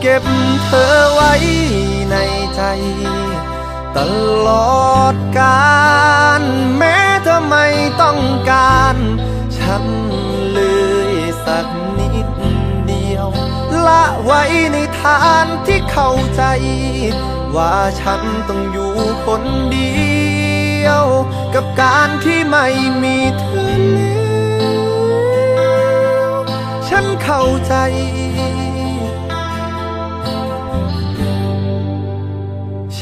เก็บเธอไว้ในใจ ตลอดกาลแม้เธอไม่ต้องการ ฉันเลยสักนิดเดียว ละไว้ในฐานที่เข้าใจ ว่าฉันต้องอยู่คนเดียว กับการที่ไม่มีเธอแล้วฉันเข้าใจ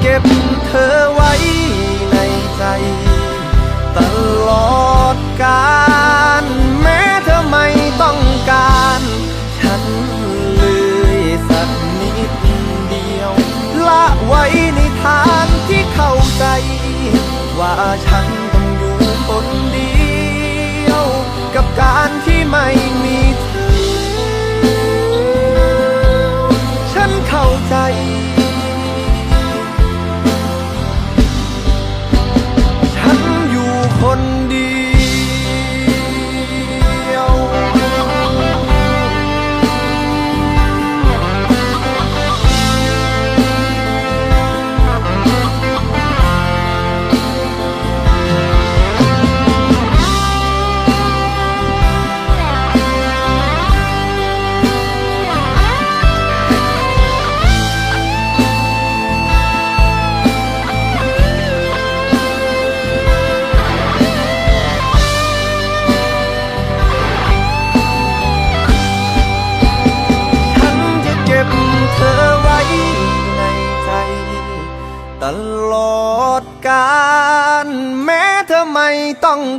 เก็บเธอไว้ในใจ ตลอดกาลแม้เธอไม่ต้องการ ฉันเลยสักนิดเดียว ละไว้ในทางที่เข้าใจ ว่าฉัน